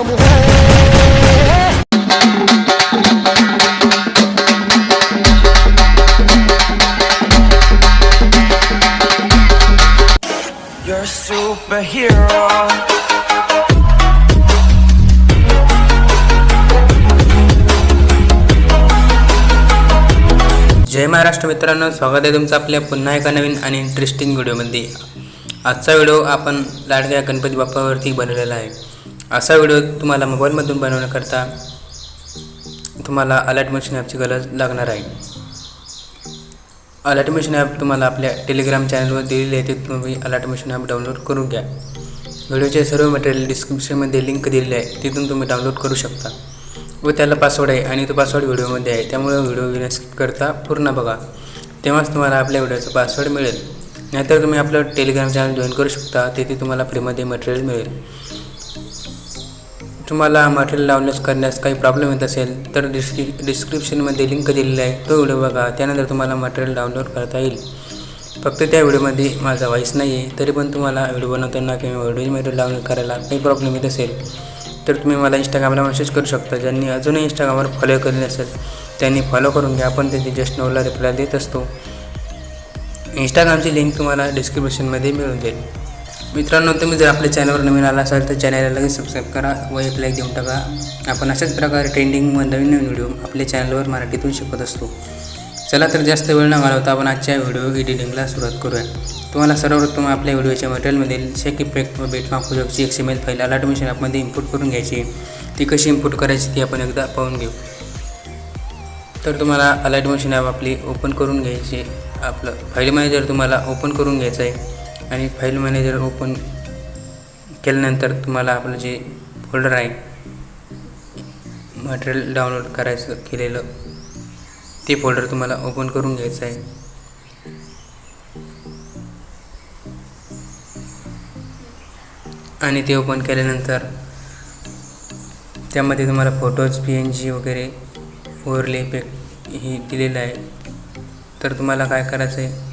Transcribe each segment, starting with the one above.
परिणाम है You're a superhero. जय महाराष्ट्र मित्रांनो स्वागत आहे तुमचं आपल्या पुन्हा एका नवीन आणि इंटरेस्टिंग व्हिडिओमध्ये आजचा व्हिडिओ आपण लाडक्या गणपती बाप्पावरती बनवलेला आहे असा व्हिडिओ तुम्हाला मोबाईलमधून बनवण्याकरता तुम्हाला अलर्ट मशीन ॲपची गरज लागणार आहे. अलर्ट मशीन ॲप तुम्हाला आपल्या टेलिग्राम चॅनलवर दिलेली आहे ते तुम्ही अलर्ट मशीन ॲप डाउनलोड करून घ्या. व्हिडिओचे सर्व मटेरियल डिस्क्रिप्शनमध्ये लिंक दिलेली आहे तिथून तुम्ही डाउनलोड करू शकता. व त्याला पासवर्ड आहे आणि तो पासवर्ड व्हिडिओमध्ये आहे त्यामुळे व्हिडिओ विना स्किप करता पूर्ण बघा. तेव्हाच तुम्हाला आपल्या व्हिडिओचं पासवर्ड मिळेल. नाहीतर तुम्ही आपलं टेलिग्राम चॅनल जॉईन करू शकता तिथे तुम्हाला फ्रीमध्ये मटेरियल मिळेल. तुम्हाला मटेरियल डाउनलोड करण्यास काही प्रॉब्लेम येत असेल तर डिस्क्रि डिस्क्रिप्शनमध्ये लिंक दिलेली आहे. तो व्हिडिओ बघा. त्यानंतर तुम्हाला मटेरियल डाउनलोड करता येईल. फक्त त्या व्हिडिओमध्ये माझा व्हॉईस नाही आहे तरी पण तुम्हाला व्हिडिओ बनवताना किंवा व्हिडिओ मटेरियल डाउनलोड करायला काही प्रॉब्लेम येत असेल तर तुम्ही मला इंस्टाग्रामला मेसेज करू शकता. ज्यांनी अजूनही इंस्टाग्रामवर फॉलो केले नसेल त्यांनी फॉलो करून घ्या. आपण त्यांची जस्ट नोला रिप्लाय देत असतो. इंस्टाग्रामची लिंक तुम्हाला डिस्क्रिप्शनमध्ये मिळून जाईल. मित्रांनो तुम्ही जर आपल्या चॅनलवर नवीन आला असाल तर चॅनलला लगेच सबस्क्राईब करा व एक लाईक देऊन टाका. आपण अशाच प्रकारे ट्रेंडिंग व नवीन नवीन व्हिडिओ आपल्या चॅनलवर मराठीतून शिकत असतो. चला तर जास्त वेळ न घालवता आपण आजच्या व्हिडिओ एडिटिंगला सुरुवात करूया. तुम्हाला सर्वप्रथम आपल्या व्हिडिओच्या मटेरियलमधील शेक इफेक्ट व बेटमार्क प्रोजेक्टची एक एम एल फाईल अलर्ट ॲपमध्ये इम्पोर्ट करून घ्यायची. ती कशी इम्पोर्ट करायची ती आपण एकदा पाहून घेऊ. तर तुम्हाला अलर्ट मशीन ॲप आपली ओपन करून घ्यायची आपलं फाईल मॅनेजर तुम्हाला ओपन करून घ्यायचं आहे आणि फाईल मॅनेजर ओपन केल्यानंतर तुम्हाला आपलं जे फोल्डर आहे मटेरियल डाउनलोड करायचं केलेलं ते फोल्डर तुम्हाला ओपन करून घ्यायचं आहे. आणि ते ओपन केल्यानंतर त्यामध्ये तुम्हाला फोटोज पी एन जी वगैरे ओवरले इफेक्ट ही दिलेलं आहे. तर तुम्हाला काय करायचं आहे?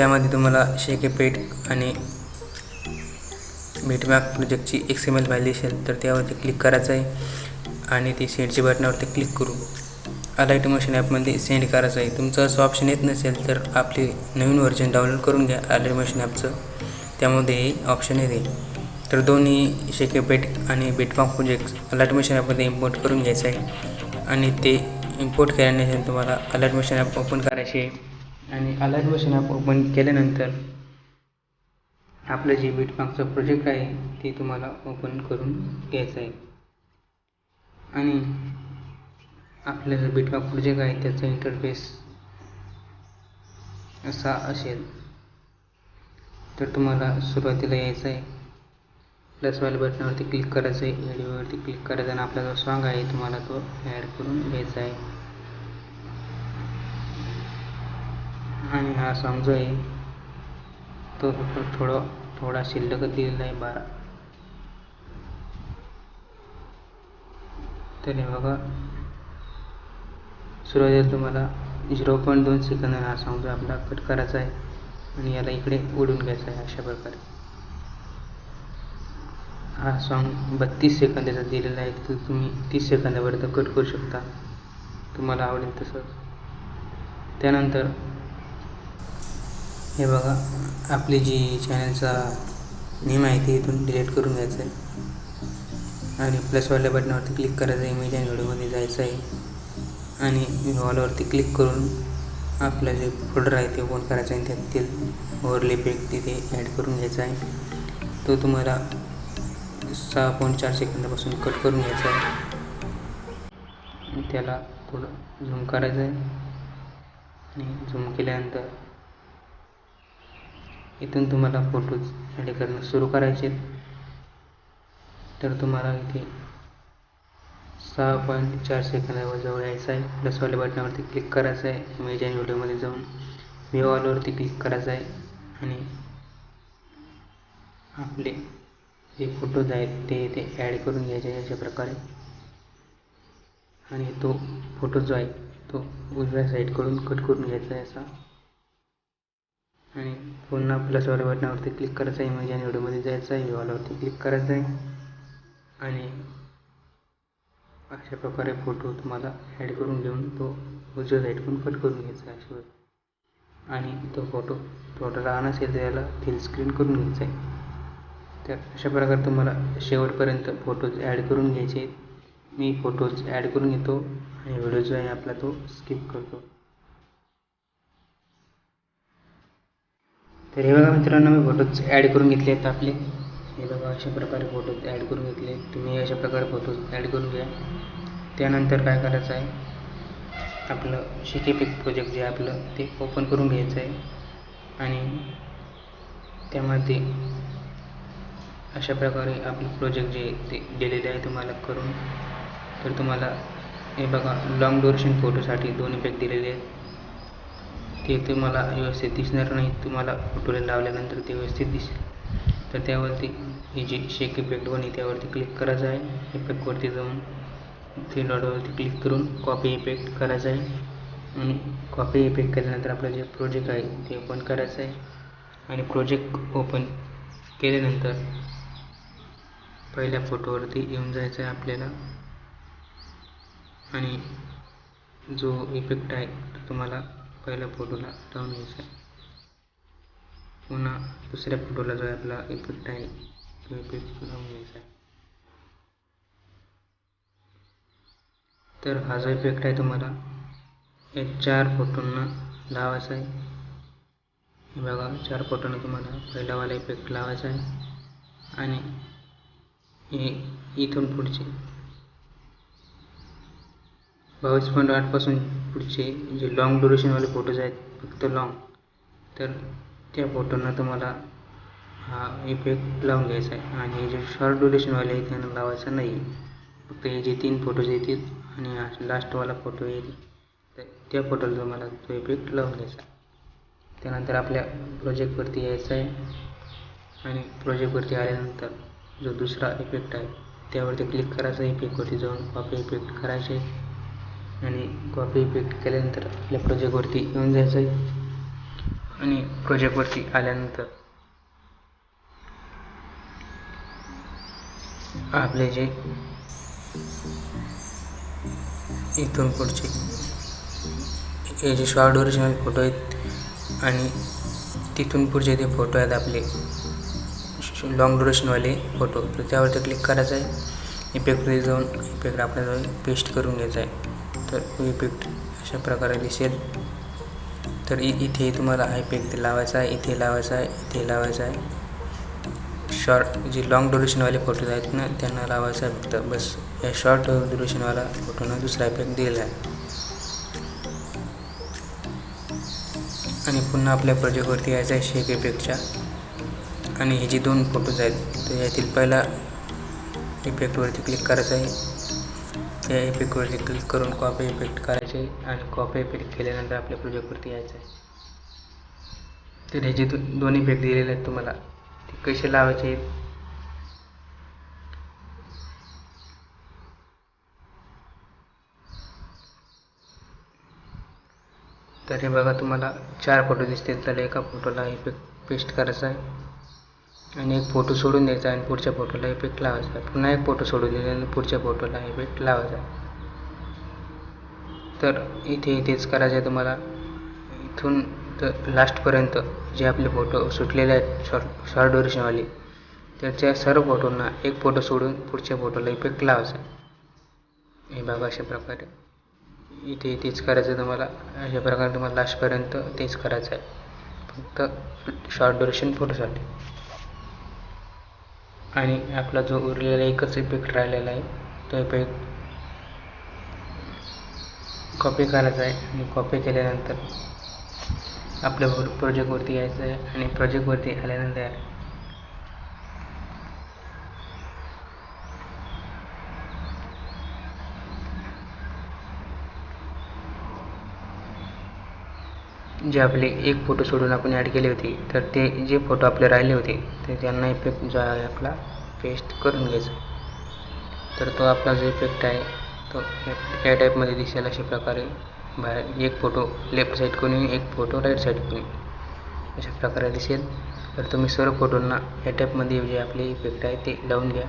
त्यामध्ये तुम्हाला शेक पेट आणि बेटमॅक प्रोजेक्टची एक्स एम एल व्हॅली असेल तर त्यावरती क्लिक करायचं आहे. आणि ती सेंडच्या बटनावरती क्लिक करू. अलाईट मोशन ॲपमध्ये सेंड करायचं आहे. तुमचं असं ऑप्शन येत नसेल तर आपली नवीन व्हर्जन डाउनलोड करून घ्या अलाईट मोशन ॲपचं त्यामध्ये ऑप्शन येते. तर दोन्ही शेकेपेट आणि बेटमार्क प्रोजेक्ट अलर्ट मशीन ॲपमध्ये इम्पोर्ट करून घ्यायचं आहे. आणि ते इम्पोर्ट केल्यानंतर तुम्हाला अलर्ट मशीन ॲप ओपन करायची आहे. आणि अलर्ट मशीन ओपन केल्यानंतर आपलं जे बीटमार्कचं प्रोजेक्ट आहे ते तुम्हाला ओपन करून घ्यायचं आहे. आणि आपलं जो बीटमार्क प्रोजेक्ट आहे त्याचा इंटरफेस असा असेल तर तुम्हाला सुरुवातीला यायचं आहे. प्लस वाल्या बटनावरती क्लिक करायचं आहे व्हिडिओवरती क्लिक करायचं आणि आपला जो सॉन्ग आहे तुम्हाला तो ॲड करून घ्यायचा आहे. आणि हा सॉन्ग जो आहे. तो फक्त थोडं थोडा शिल्लक दिलेला आहे बारा. तर हे बघा. सुरुवातीला तुम्हाला झिरो पॉईंट दोन सेकंद हा सॉन्ग जो आपला कट करायचा आहे. आणि याला इकडे ओढून घ्यायचा आहे अशा प्रकारे. हा सॉन्ग बत्तीस सेकंदाचा दिलेला आहे. तर तुम्ही तीस सेकंदापर्यंत कट करू शकता. तुम्हाला आवडेल तसं. त्यानंतर हे बघा आपली जी चॅनलचा नेम आहे ती इथून डिलीट करून घ्यायचं आहे आणि प्लसवाल्या बटनावरती क्लिक करायचं आहे इमेज आणि व्हिडिओमध्ये जायचं आहे आणि वॉलवरती क्लिक करून आपलं जे फोल्डर आहे ते ओपन करायचं आहे त्यातील ओव्हरले पेक तिथे ॲड करून घ्यायचा आहे तो तुम्हाला सहा पॉईंट चार सेकंदापासून कट करून घ्यायचा आहे त्याला थोडं झूम करायचं आहे आणि झूम केल्यानंतर इथून तुम्हाला फोटोज ॲड करणं सुरू करायचे. तर तुम्हाला इथे सहा पॉईंट चार सेकंदावर जवळ यायचं आहे. प्लसवाल्या बटनावरती क्लिक करायचं आहे. इमेज आणि व्हिडिओमध्ये जाऊन व्ह्यू ऑलवरती क्लिक करायचं आहे. आणि आपले जे फोटोज आहेत ते इथे ॲड करून घ्यायचे अशा प्रकारे. आणि तो फोटो जो आहे तो उजव्या साईडकडून कट करून घ्यायचा आहे असा. आणि पुन्हा प्लसवाल्या बटनावरती क्लिक करायचं आहे इमेज आणि व्हिडिओमध्ये जायचं आहे व्ह्यूवालावरती क्लिक करायचं आहे आणि अशा प्रकारे फोटो तुम्हाला ॲड करून घेऊन तो उजव्या साईडकडून कट करून घ्यायचा आहे अशा आणि तो फोटो थोडा लहान असेल तर याला फुल स्क्रीन करून घ्यायचा आहे. तर अशा प्रकारे तुम्हाला शेवटपर्यंत फोटोज ॲड करून घ्यायचे मी फोटोज ॲड करून घेतो आणि व्हिडिओ जो आहे आपला तो स्किप करतो. तर हे बघा मित्रांनो मी फोटोज ॲड करून घेतले आहेत आपले. हे बघा अशा प्रकारे फोटोज ॲड करून घेतले तुम्ही अशा प्रकारे फोटोज ॲड करून घ्या. त्यानंतर काय करायचं आहे? आपलं शिकेपिक प्रोजेक्ट जे आपलं ते ओपन करून घ्यायचं आहे. आणि त्यामध्ये अशा प्रकारे आपलं प्रोजेक्ट जे ते दिलेले आहे तुम्हाला करून. तर तुम्हाला हे बघा लॉंग ड्युरेशन फोटोसाठी दोन इफेक्ट दिलेले आहेत. ते तुम्हाला व्यवस्थित दिसणार नाही तुम्हाला फोटोला लावल्यानंतर ते व्यवस्थित दिसेल. तर त्यावरती ही जी शेक इफेक्ट बनी त्यावरती क्लिक करायचं आहे. इफेक्टवरती जाऊन थ्री डॉटवरती क्लिक करून कॉपी इफेक्ट करायचं आहे. आणि कॉपी इफेक्ट केल्यानंतर आपलं जे प्रोजेक्ट आहे ते ओपन करायचं आहे. आणि प्रोजेक्ट ओपन केल्यानंतर पहिल्या फोटोवरती येऊन जायचं आहे आपल्याला. आणि जो इफेक्ट आहे तो तुम्हाला पहिल्या फोटोला लावून घ्यायचा आहे पुन्हा दुसऱ्या फोटोला जो आहे आपला इफेक्ट आहे तो इफेक्ट लावून घ्यायचा. आहे तर हा जो इफेक्ट आहे तुम्हाला या चार फोटोंना लावायचा आहे. हे बघा चार फोटोंना तुम्हाला पहिलावाला इफेक्ट लावायचा आहे. आणि हे इथून पुढचे. बावीस पॉईंट आठपासून पुढचे जे लॉंग ड्युरेशनवाले फोटोज आहेत फक्त लॉंग तर त्या फोटोंना तुम्हाला हा इफेक्ट लावून घ्यायचा आहे. आणि जे शॉर्ट ड्युरेशनवाले आहेत त्यांना लावायचा नाही. फक्त हे जे तीन फोटोज येतील आणि हा लास्टवाला फोटो येईल तर त्या फोटोला तुम्हाला तो इफेक्ट लावून घ्यायचा त्यानंतर आपल्या प्रोजेक्टवरती यायचं आहे. आणि प्रोजेक्टवरती आल्यानंतर जो दुसरा इफेक्ट आहे त्यावरती क्लिक करायचा इफेक्टवरती जाऊन कॉपी इफेक्ट करायचे. आणि कॉपी इफेक्ट केल्यानंतर आपल्या प्रोजेक्टवरती येऊन जायचं आहे आणि प्रोजेक्टवरती आल्यानंतर आपले जे इथून पुढचे हे जे शॉर्ट ओरिजिनल फोटो आहेत आणि तिथून पुढचे जे फोटो आहेत आपले लॉंग ड्युरेशनवाले फोटो तर त्यावरती क्लिक करायचं आहे इफेक्टमध्ये जाऊन इफेक्ट आपल्याजवळ पेस्ट करून घ्यायचा आहे तर इफेक्ट अशा प्रकारे दिसेल. तर इ इथे तुम्हाला हा इफेक्ट लावायचा आहे इथे लावायचा आहे इथे लावायचा आहे. शॉर्ट जे लॉंग ड्युरेशनवाले फोटोज आहेत ना त्यांना लावायचा आहे फक्त. बस या शॉर्ट ड्युरेशनवाला फोटोना दुसरा इफेक्ट दिलेला आहे. आणि पुन्हा आपल्या प्रोजेक्टवरती यायचं आहे शेक इफेक्टच्या आणि हे जे दोन फोटोज आहेत तर यातील पहिला इफेक्टवरती क्लिक करायचं आहे. त्या इफेक्टवरती क्लिक करून कॉपी इफेक्ट करायचे आहे आणि कॉपी इफेक्ट केल्यानंतर आपल्या प्रोजेक्टवरती यायचं आहे. तर हे जे दो दोन इफेक्ट दिलेले आहेत तुम्हाला ते कसे लावायचे तर हे बघा तुम्हाला चार फोटो दिसतील तर एका फोटोला इफेक्ट पेस्ट करायचा आहे. आणि एक फोटो सोडून द्यायचा आणि पुढच्या फोटोला इफेक्ट लावायचा. पुन्हा एक फोटो सोडून द्यायचा आणि पुढच्या फोटोला इफेक्ट लावायचा. तर इथे इथेच करायचं आहे तुम्हाला. इथून तर लास्टपर्यंत जे आपले फोटो सुटलेले आहेत शॉर्ट शॉर्ट ड्युरेशनवाले त्याच्या सर्व फोटोंना एक फोटो सोडून पुढच्या फोटोला इफेक्ट लावायचा. हे बघा अशा प्रकारे. इथे तेच करायचं तुम्हाला. अशा प्रकारे तुम्हाला लास्टपर्यंत तेच करायचं आहे. फक्त शॉर्ट ड्युरेशन फोटोसाठी आणि आपला जो उरलेला एकच इफेक्ट राहिलेला आहे तो इफेक्ट कॉपी करायचा आहे आणि कॉपी केल्यानंतर आपल्या प्रोजेक्टवरती यायचं आहे आणि प्रोजेक्टवरती आल्यानंतर जे आपले एक फोटो सोडून आपण ॲड केले होते तर ते जे फोटो आपले राहिले होते ते त्यांना इफेक्ट जो आहे आपला पेस्ट करून घ्यायचा. तर तो आपला जो इफेक्ट आहे तो या टाईपमध्ये दिसेल अशा प्रकारे. बाहेर एक फोटो लेफ्ट साईडकडून येईल, एक फोटो राईट साईडकडून येईल. अशा प्रकारे दिसेल. तर तुम्ही सर्व फोटोंना या टाईपमध्ये जे आपले इफेक्ट आहे ते लावून घ्या.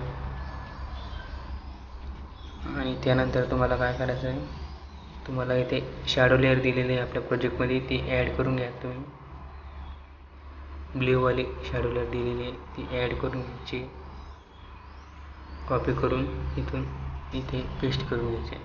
आणि त्यानंतर तुम्हाला काय करायचं आहे तुम्हाला इथे शॅडो लेअर दिलेली आहे आपल्या प्रोजेक्टमध्ये ती ॲड करून घ्या तुम्ही. ब्ल्यूवाली शॅडो लेअर दिलेली आहे. ती ॲड करून घ्यायची. कॉपी करून इथून इथे पेस्ट करून घ्यायचे.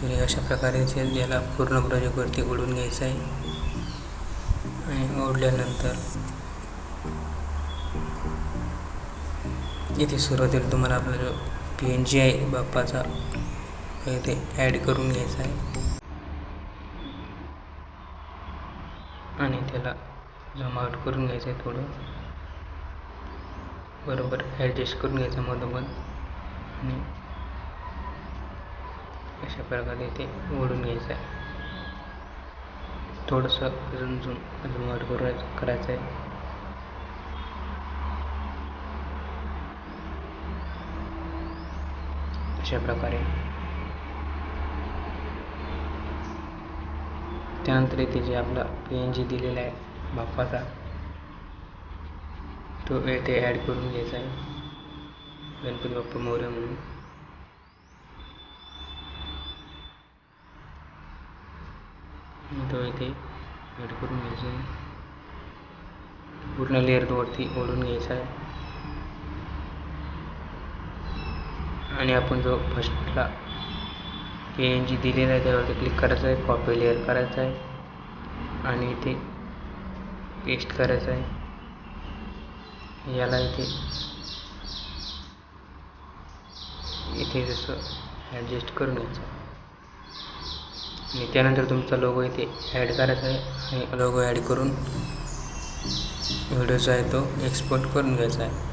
तर अशा प्रकारे जे याला पूर्ण प्रोजेक्टवरती उडून घ्यायचं आहे आणि ओढल्यानंतर इथे सुरुवातीला तुम्हाला आपला जो पी एन जी आहे बाप्पाचा इथे ॲड करून घ्यायचा आहे. आणि त्याला झूम आउट करून घ्यायचं आहे थोडं. बरोबर ॲडजस्ट करून घ्यायचं मधोमध. आणि अशा प्रकारे ते ओढून घ्यायचं आहे. थोडंसं अजून झूम झूम करायचं करायचं आहे अशा प्रकारे. त्यानंतर इथे जे आपला पी एन जी दिलेला आहे बाप्पाचा तो येथे ॲड करून घ्यायचा आहे. गणपती बाप्पा मोर्या म्हणून. तो इथे ॲड करून घ्यायचा आहे. पूर्ण लेअरवरती ओढून घ्यायचा आहे. आणि आपण जो फर्स्टला पी एन जी दिलेला आहे त्यावरती क्लिक करायचं आहे कॉपी लेअर करायचं आहे. आणि इथे पेस्ट करायचं आहे. याला इथे इथे जसं ॲडजस्ट करून घ्यायचं आणि त्यानंतर तुमचा लोगो इथे ॲड करायचा आहे. आणि लोगो ॲड करून व्हिडिओ जो आहे तो एक्सपोर्ट करून घ्यायचा आहे.